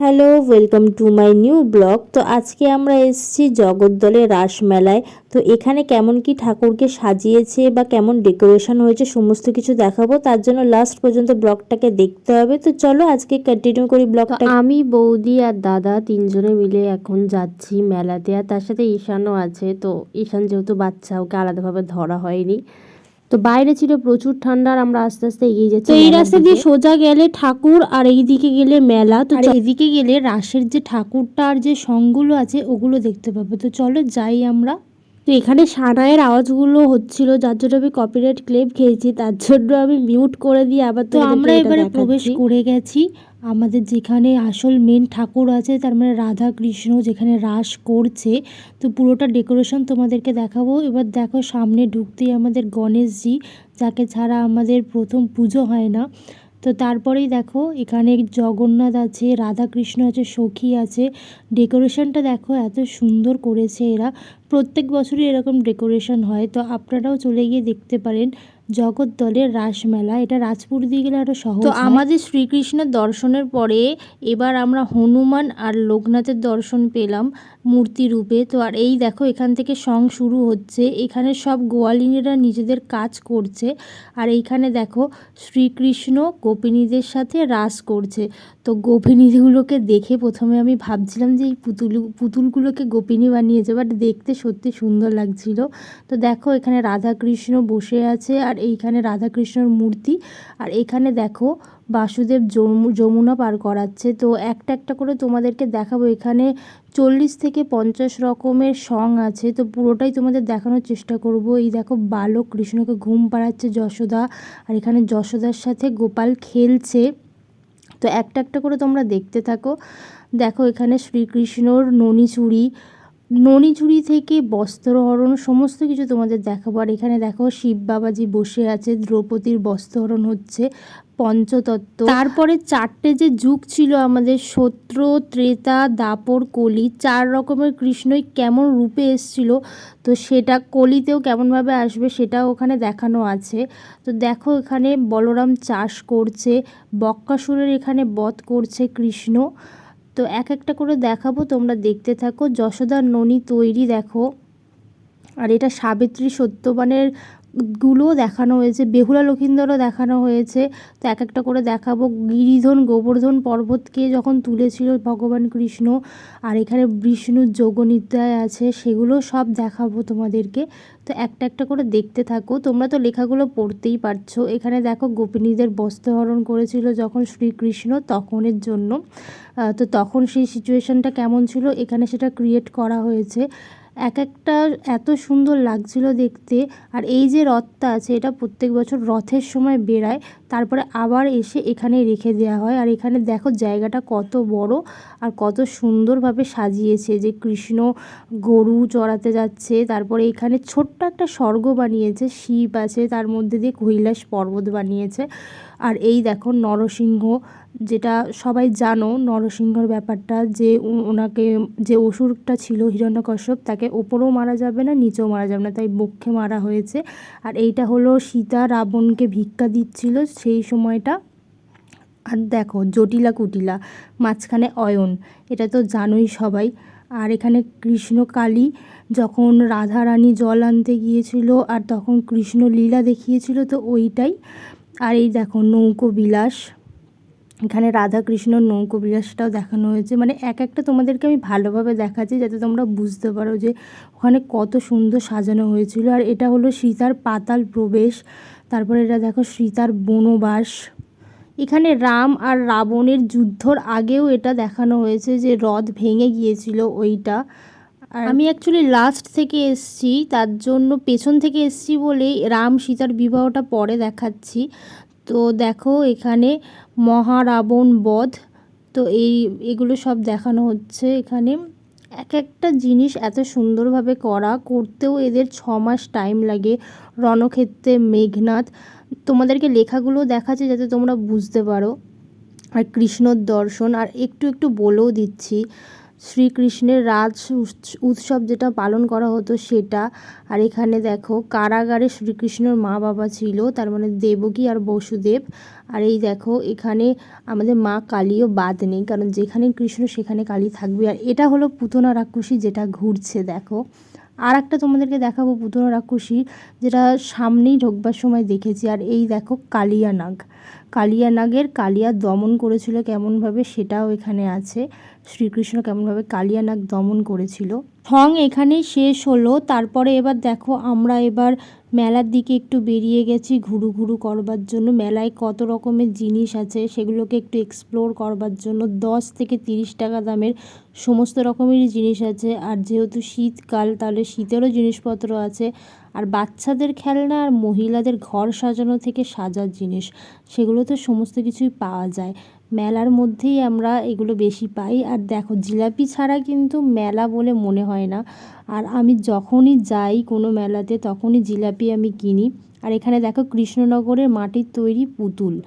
Hello, welcome to my new blog. তো আজকে আমরা এসেছি জগদ্দলের রাসমেলায়। তো এখানে কেমন কি ঠাকুরকে সাজিয়েছে বা কেমন ডেকোরেশন হয়েছে সমস্ত কিছু দেখাবো। তার জন্য লাস্ট পর্যন্ত ব্লগটাকে দেখতে হবে। তো চলো আজকে কন্টিনিউ করি ব্লগটা। আমি, বৌদি আর দাদা তিনজনে মিলে এখন যাচ্ছি মেলাতে। আর তার সাথে ঈশানও আছে। তো ঈশান যেহেতু বাচ্চা, ওকে আলাদাভাবে ধরা হয়নি। তো বাইরে ছিল প্রচুর ঠান্ডা আর আমরা আস্তে আস্তে এগিয়ে যাচ্ছি তো এই রাস্তা দিয়ে সোজা গেলে ঠাকুর আর এইদিকে গেলে মেলা। তো এইদিকে গেলে রাসের যে ঠাকুরটা আর যে সঙ্গগুলো আছে ওগুলো দেখতে পাবো। তো চলো যাই আমরা। তো এখানে সানায়ের আওয়াজগুলো হচ্ছিল যার জন্য আমি কপিরাইট ক্লেম খেয়েছি তার জন্য আমি মিউট করে দিয়ে আবার তো আমরা এবারে প্রবেশ করে গেছি। আমাদের যেখানে আসল মেন ঠাকুর আছে তার মানে রাধা কৃষ্ণ যেখানে রাস করছে তো পুরোটা ডেকোরেশন তোমাদেরকে দেখাবো। এবার দেখো সামনে ঢুকতেই আমাদের গণেশজি যাকে ছাড়া আমাদের প্রথম পুজো হয় না। তো তারপরেই দেখো, এখানে জগন্নাথ আছে, রাধাকৃষ্ণ আছে, সখী আছে। ডেকোরেশনটা দেখো, এত সুন্দর করেছে এরা। প্রত্যেক বছরই এরকম ডেকোরেশন হয়। তো আপনারাও চলে গিয়ে দেখতে পারেন। জগদ্দলের রাসমেলা এটা রাজপুর দিয়ে গেলে একটা সহজ তো আমাদের শ্রীকৃষ্ণের দর্শনের পরে এবার আমরা হনুমান আর লোকনাথের দর্শন পেলাম মূর্তি রূপে। তো আর এই দেখো এখান থেকে সং শুরু হচ্ছে। এখানে সব গোয়ালিনীরা নিজেদের কাজ করছে। আর এইখানে দেখো শ্রীকৃষ্ণ গোপিনীদের সাথে রাস করছে। তো গোপিনীগুলোকে দেখে প্রথমে আমি ভাবছিলাম যে এই পুতুল, পুতুলগুলোকে গোপিনী বানিয়েছে বাট দেখতে সত্যি সুন্দর লাগছিল। তো দেখো, এখানে রাধাকৃষ্ণ বসে আছে, আর এইখানে রাধাকৃষ্ণর মূর্তি, আর এখানে দেখো, বাসুদেব যমুনা পার করাচ্ছে। তো একটা একটা করে তোমাদেরকে দেখাবো, এখানে চল্লিশ থেকে পঞ্চাশ রকমের সং আছে। তো পুরোটাই তোমাদের দেখানোর চেষ্টা করব। এই দেখো, বালক কৃষ্ণকে ঘুম পাড়াচ্ছে যশোদা, আর এখানে যশোদার সাথে গোপাল খেলছে। তো একটা একটা করে তোমরা দেখতে থাকো। দেখো এখানে শ্রীকৃষ্ণর ননি চুড়ি ননি চুড়ি থেকে বস্ত্রহরণ সমস্ত কিছু তোমাদের দেখাবো। আর এখানে দেখো শিব বাবাজি বসে আছে, দ্রৌপদীর বস্ত্রহরণ হচ্ছে, পঞ্চতত্ত্ব। তারপরে চারটে যে যুগ ছিল আমাদের সত্র ত্রেতা, দাপর, কলি, চার রকমের কৃষ্ণই কেমন রূপে এসছিল, তো সেটা কলিতেও কেমনভাবে আসবে সেটাও ওখানে দেখানো আছে। তো দেখো এখানে বলরাম চাষ করছে, বক্কাসুরের এখানে বধ করছে কৃষ্ণ। তো এক একটা করে দেখাবো, তোমরা দেখতে থাকো। যশোদার ননি তৈরি দেখো। আর এটা সাবিত্রী সত্যবানের গুলো দেখানো হয়েছে, বেহুলা লক্ষিন্দরও দেখানো হয়েছে। তো এক একটা করে দেখাবো। গিরিধন, গোবর্ধন পর্বতকে যখন তুলেছিল ভগবান কৃষ্ণ, আর এখানে বিষ্ণুর যোগনিদ্রায় আছে, সেগুলো সব দেখাবো তোমাদেরকে। তো একটা একটা করে দেখতে থাকো। তোমরা তো লেখাগুলো পড়তেই পারছ। এখানে দেখো গোপিনীদের বস্ত্রহরণ করেছিল যখন শ্রীকৃষ্ণ তখনের জন্য। তো তখন সেই সিচুয়েশনটা কেমন ছিল? এখানে সেটা ক্রিয়েট করা হয়েছে। এক একটা এত সুন্দর লাগছিল দেখতে। আর এই যে রথটা আছে, এটা প্রত্যেক বছর রথের সময় বেরায় তারপরে আবার এসে এখানে রেখে দেওয়া হয়। আর এখানে দেখো জায়গাটা কত বড় আর কত সুন্দরভাবে সাজিয়েছে যে কৃষ্ণ গরু চড়াতে যাচ্ছে। তারপরে এখানে ছোট্ট একটা স্বর্গ বানিয়েছে, শিব আছে, তার মধ্যে দিয়ে কৈলাস পর্বত বানিয়েছে। আর এই দেখো নরসিংহ, যেটা সবাই জানো নরসিংহর ব্যাপারটা, যে ওনাকে, যে অসুরটা ছিল হিরণ্যকশ্যপ, তাকে ওপরেও মারা যাবে না, নিচেও মারা যাবে না, তাই বক্ষে মারা হয়েছে। আর এইটা হলো সীতা রাবণকে ভিক্ষা দিচ্ছিল সেই সময়টা। আর দেখো জটিলা কুটিলা, মাঝখানে অয়ন, এটা তো জানোই সবাই। আর এখানে কৃষ্ণ কালী, যখন রাধা রানী জল আনতে গিয়েছিল, আর তখন কৃষ্ণ লীলা দেখিয়েছিল, তো ওইটাই। আর এই দেখো নৌকো বিলাস। এখানে রাধা কৃষ্ণর নৌকো বিলাসটাও দেখানো হয়েছে। মানে এক একটা তোমাদেরকে আমি ভালোভাবে দেখাচ্ছি যাতে তোমরা বুঝতে পারো যে ওখানে কত সুন্দর সাজানো হয়েছিল। আর এটা হলো সীতার পাতাল প্রবেশ। তারপরে এটা দেখো সীতার বনবাস। এখানে রাম আর রাবণের যুদ্ধর আগেও এটা দেখানো হয়েছে যে রথ ভেঙে গিয়েছিল ওইটা। আমি অ্যাকচুয়ালি লাস্ট থেকে এসছি, তার জন্য পেছন থেকে এসছি বলে রাম সীতার বিবাহটা পরে দেখাচ্ছি। তো দেখো এখানে মহারাবণ বধ, তো এই, এগুলো সব দেখানো হচ্ছে এখানে। এক একটা জিনিস এত সুন্দরভাবে করা, করতেও এদের ছ মাস টাইম লাগে। রণক্ষেত্রে মেঘনাথ, তোমাদেরকে লেখাগুলো দেখাচ্ছে যাতে তোমরা বুঝতে পারো। আর কৃষ্ণর দর্শন, আর একটু একটু বলেও দিচ্ছি। শ্রীকৃষ্ণের রাজ উৎস- উৎসব যেটা পালন করা হতো সেটা। আর এখানে দেখো, কারাগারে শ্রীকৃষ্ণর মা বাবা ছিল, তার মানে দেবকী আর বসুদেব। আর এই দেখো, এখানে আমাদের মা কালীও বাদ নেই, কারণ যেখানে কৃষ্ণ সেখানে কালী থাকবে। আর এটা হলো পুতনা রাক্ষসী যেটা ঘুরছে, দেখো। আর একটা তোমাদেরকে দেখাবো পুতনা রাক্ষসী, যেটা সামনেই ঢোকবার সময় দেখেছি। আর এই দেখো, কালিয়া নাগ। কালিয়া নাগের কালিয়া দমন করেছিল কেমনভাবে সেটাও এখানে আছে। শ্রীকৃষ্ণ কেমনভাবে কালিয়া নাগ দমন করেছিল। ঠং এখানেই শেষ হলো। তারপরে এবার দেখো আমরা এবার মেলার দিকে একটু বেরিয়ে গেছি ঘুরু ঘুরু করবার জন্য। মেলায় কত রকমের জিনিস আছে সেগুলোকে একটু এক্সপ্লোর করবার জন্য। দশ থেকে তিরিশ টাকা দামের সমস্ত রকমেরই জিনিস আছে। আর যেহেতু শীতকাল, তাহলে শীতেরও জিনিসপত্র আছে। আর বাচ্চাদের খেলনা আর মহিলাদের ঘর সাজানো থেকে সাজার জিনিস, সেগুলো তো সমস্ত কিছুই পাওয়া যায়। মেলার মধ্যেই আমরা এগুলো বেশি পাই। আর দেখো, জিলাপি ছাড়া কিন্তু মেলা বলে মনে হয় না। আর আমি যখনই যাই কোনো মেলাতে, তখনই জিলাপি আমি কিনি। আর এখানে দেখো, কৃষ্ণনগরের মাটির তৈরি পুতুল।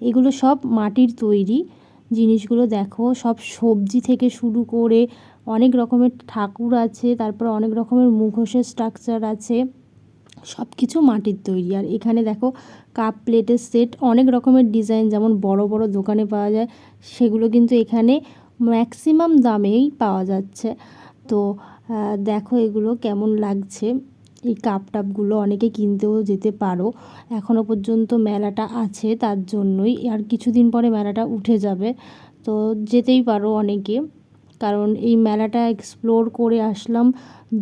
এগুলো সব মাটির তৈরি জিনিসগুলো দেখো। সব সবজি থেকে শুরু করে অনেক রকমের ঠাকুর আছে, তারপর অনেক রকমের মুখোশের স্ট্রাকচার আছে। সব কিছু মাটির তৈরি। আর এখানে দেখো কাপ প্লেটের সেট অনেক রকমের ডিজাইন যেমন বড় বড় দোকানে পাওয়া যায়, সেগুলো কিন্তু এখানে ম্যাক্সিমাম দামেই পাওয়া যাচ্ছে। তো দেখো এগুলো কেমন লাগছে। এই কাপ টাপগুলো অনেকে কিনতেও যেতে পারো। এখনও পর্যন্ত মেলাটা আছে তার জন্যই। আর কিছুদিন পরে মেলাটা উঠে যাবে। তো যেতেই পারো অনেকে। কারণ এই মেলাটা এক্সপ্লোর করে আসলাম,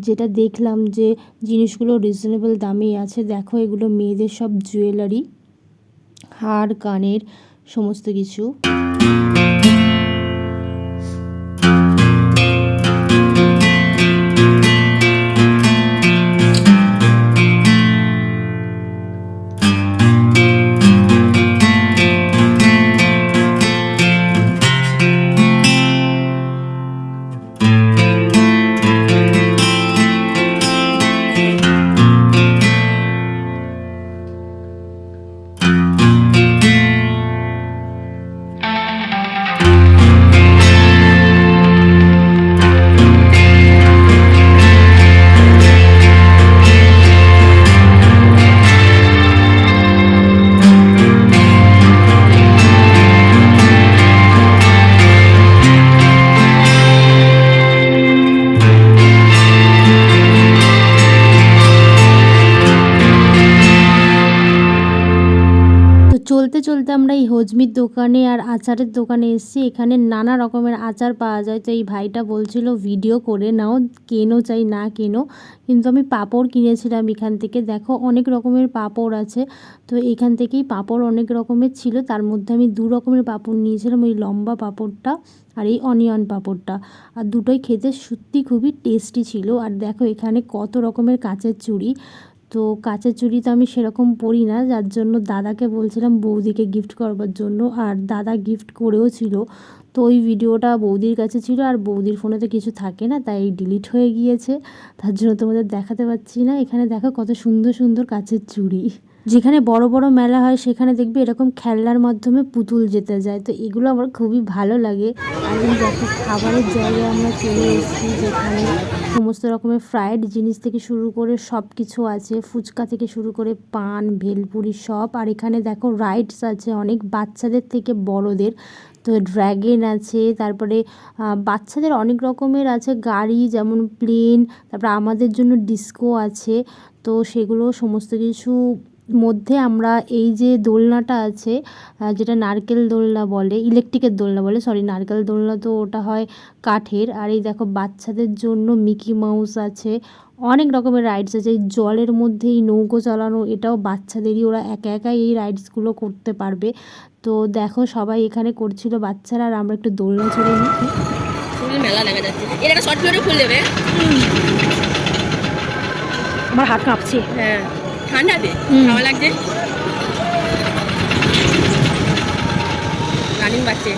যেটা দেখলাম যে জিনিসগুলো রিজনেবল দামেই আছে। দেখো এগুলো মেয়েদের সব জুয়েলারি হার, কানের, সমস্ত কিছু। চলতে চলতে আমরা এই হজমির দোকানে আর আচারের দোকানে এসেছি। এখানে নানা রকমের আচার পাওয়া যায়। তো এই ভাইটা বলছিল, ভিডিও করে নাও, কেনো চাই না কেনো। কিন্তু আমি পাঁপড় কিনেছিলাম এখান থেকে। দেখো, অনেক রকমের পাঁপড় আছে। তো এখান থেকেই পাঁপড় অনেক রকমের ছিল। তার মধ্যে আমি দু রকমের পাঁপড় নিয়েছিলাম, ওই লম্বা পাঁপড়টা আর এই অনিয়ন পাঁপড়টা। আর দুটোই খেতে সত্যি খুবই টেস্টি ছিল। আর দেখো, এখানে কত রকমের কাঁচের চুড়ি। তো কাঁচা চুড়ি তো আমি সেরকম পরি না, যার জন্য দাদাকে বলছিলাম বৌদিকে গিফট করবার জন্য, আর দাদা গিফট করেও ছিল। তো ওই ভিডিওটা বৌদির কাছে ছিল আর বৌদির ফোনে তো কিছু থাকে না, তাই ডিলিট হয়ে গিয়েছে। তার জন্য তোমাদের দেখাতে পাচ্ছি না। এখানে দেখো কত সুন্দর সুন্দর কাঁচের চুড়ি। যেখানে বড় বড় মেলা হয়, সেখানে দেখবে এরকম খেলনার মাধ্যমে পুতুল যেতে যায়। তো এগুলো আমার খুবই ভালো লাগে। আর এই দেখো খাবারের জায়গায় আমরা চলে এসেছি, যেখানে সমস্ত রকমের ফ্রায়েড জিনিস থেকে শুরু করে সব কিছু আছে। ফুচকা থেকে শুরু করে পান, ভেলপুরি সব। আর এখানে দেখো রাইডস আছে অনেক বাচ্চাদের থেকে বড়দের। তো ড্র্যাগন আছে, তারপরে বাচ্চাদের অনেক রকমের আছে, গাড়ি যেমন প্লেন তারপরে আমাদের জন্য ডিস্কো আছে, তো সেগুলো সমস্ত কিছু মধ্যে আমরা এই যে দোলনাটা আছে যেটা নারকেল দোলনা বলে ইলেকট্রিকের দোলনা বলে সরি নারকেল দোলনা তো ওটা হয় কাঠের। আর এই দেখো বাচ্চাদের জন্য মিকি মাউস আছে অনেক রকমের রাইডস আছে। এই জলের মধ্যে এই নৌকো চালানো এটাও বাচ্চাদেরই ওরা একা একাই এই রাইডসগুলো করতে পারবে। তো দেখো সবাই এখানে করছিল বাচ্চারা আর আমরা একটু দোলনা চড়ে ফুল মেলা দেখা যাচ্ছে। এর একটা শর্ট ভিডিও খুলে দেবে। আমার হাত কাঁপছে। হ্যাঁ। ঠান্ডাতে। ভালো লাগছে? রানিং বাচ্চে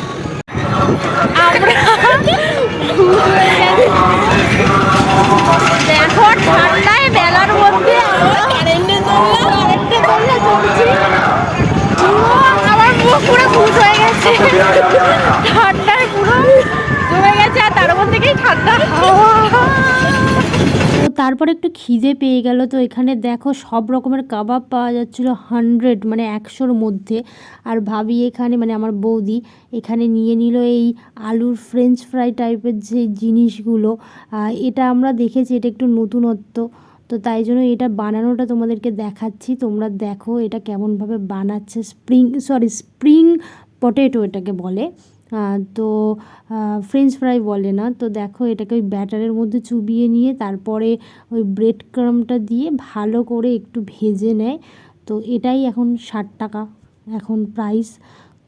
দেখো ঠান্ডায় মেলার মধ্যে চলছি। পুরো আমার মুখ পুরো ভূত হয়ে গেছে। ঠান্ডায় পুরো জমে গেছে আর তার মধ্যে থেকেই তারপর একটু খিদে পেয়ে গেল। তো এখানে দেখো সব রকমের কাবাব পাওয়া যাচ্ছিল হান্ড্রেড মানে একশোর মধ্যে। আর ভাবি এখানে মানে আমার বৌদি, এখানে নিয়ে নিল এই আলুর ফ্রেঞ্চ ফ্রাই টাইপের যে জিনিসগুলো। এটা আমরা দেখেছি, এটা একটু নতুনত্ব। তো তাই জন্য এটা বানানোটা তোমাদেরকে দেখাচ্ছি। তোমরা দেখো এটা কেমনভাবে বানাচ্ছে। স্প্রিং সরি স্প্রিং পটেটো এটাকে বলে। তো ফ্রেঞ্চ ফ্রাই বলে না। তো দেখো, এটাকে ওই ব্যাটারের মধ্যে চুবিয়ে নিয়ে তারপরে ওই ব্রেড ক্রামটা দিয়ে ভালো করে একটু ভেজে নেয়। তো এটাই এখন ষাট টাকা, এখন প্রাইস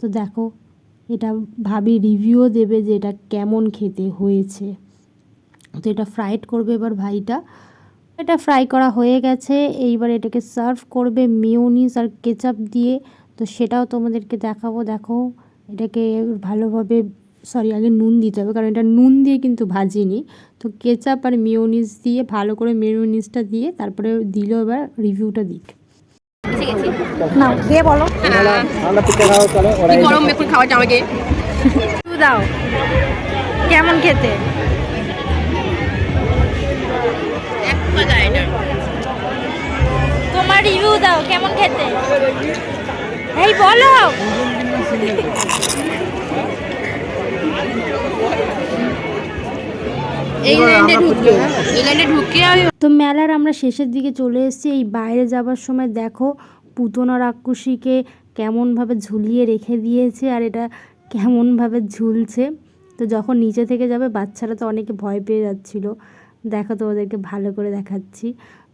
তো দেখো, এটা ভাবি রিভিউও দেবে যে এটা কেমন খেতে হয়েছে। তো এটা ফ্রাইড করবে এবার ভাইটা। এটা ফ্রাই করা হয়ে গেছে, এইবার এটাকে সার্ভ করবে মিওনিস আর কেচাপ দিয়ে। তো সেটাও তোমাদেরকে দেখাবো, দেখো। এটাকে ভালোভাবে সরি আগে নুন দিতে হবে কারণ এটা নুন দিয়ে কিন্তু ভাজিনি। তো কেচাপ আর মিওনিস দিয়ে ভালো করে মিওনিসটা দিয়ে তারপরে দিল এবার রিভিউটা দিক। না বলো। গরম এখন খাওয়াটা আমাকে। দাও। কেমন খেতে? তোমার রিভিউ দাও কেমন খেতে? এই বলো। এই লাইনে ঢুকে এই লাইনে ঢুকে তো মেলার আমরা শেষের দিকে চলে এসেছি। এই বাইরে যাবার সময় দেখো পুতনা রাক্ষসীকে কেমনভাবে ঝুলিয়ে রেখে দিয়েছে আর এটা কেমনভাবে ঝুলছে। তো যখন নিচে থেকে যাবে বাচ্চারা তো অনেকে ভয় পেয়ে যাচ্ছিল। দেখো তোমাদেরকে ভালো করে দেখাচ্ছি।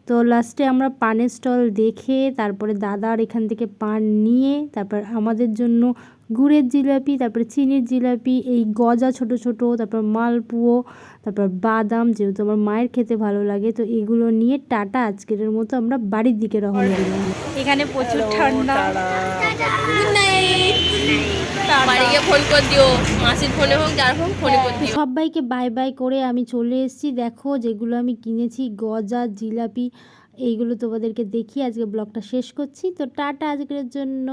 তো লাস্টে আমরা পানের স্টল দেখে তারপরে দাদার এখান থেকে পান নিয়ে তারপর আমাদের জন্য গুড়ের জিলাপি তারপরে চিনির জিলাপি এই গজা ছোট ছোট তারপর মালপুয়ো তারপর বাদাম যেহেতু আমার মায়ের খেতে ভালো লাগে তো এগুলো নিয়ে টাটা আজকের মতো। আমরা বাড়ির দিকে রওনা দিলাম। এখানে প্রচুর ঠান্ডা। বাড়ি গিয়ে ফোন করে দিও মাসির ফোনে হোক ফোনে করে সবাইকে বাই বাই করে আমি চলে এসেছি। দেখো যেগুলো আমি কিনেছি গজা জিলাপি এইগুলো তোমাদেরকে দেখি। আজকে ব্লগটা শেষ করছি। তো টাটা আজকের জন্য।